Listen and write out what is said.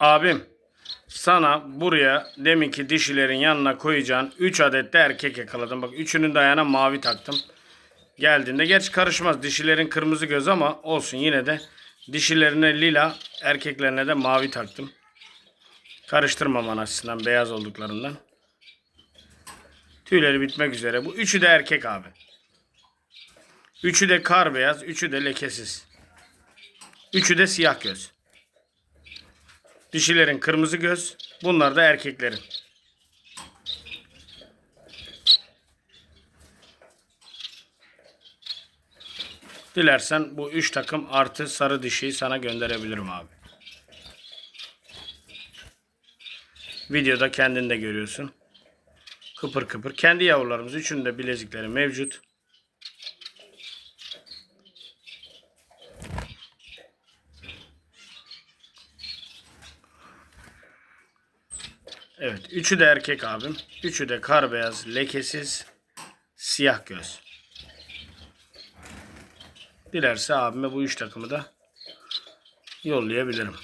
Abim sana buraya deminki dişilerin yanına koyacağın 3 adet de erkek yakaladım. Bak üçünün de ayağına mavi taktım. Geldiğinde geç karışmaz. Dişilerin kırmızı göz ama olsun yine de dişilerine lila erkeklerine de mavi taktım. Karıştırmaman açısından beyaz olduklarından. Tüyleri bitmek üzere. Bu üçü de erkek abi. Üçü de kar beyaz, üçü de lekesiz. Üçü de siyah göz. Dişilerin kırmızı göz, bunlar da erkeklerin. Dilersen bu üç takım artı sarı dişiyi sana gönderebilirim abi. Videoda kendin de görüyorsun. Kıpır kıpır. Kendi yavrularımız üçünün de bilezikleri mevcut. Evet. Üçü de erkek abim. Üçü de kar beyaz, lekesiz, siyah göz. Dilerse abime bu üç takımı da yollayabilirim.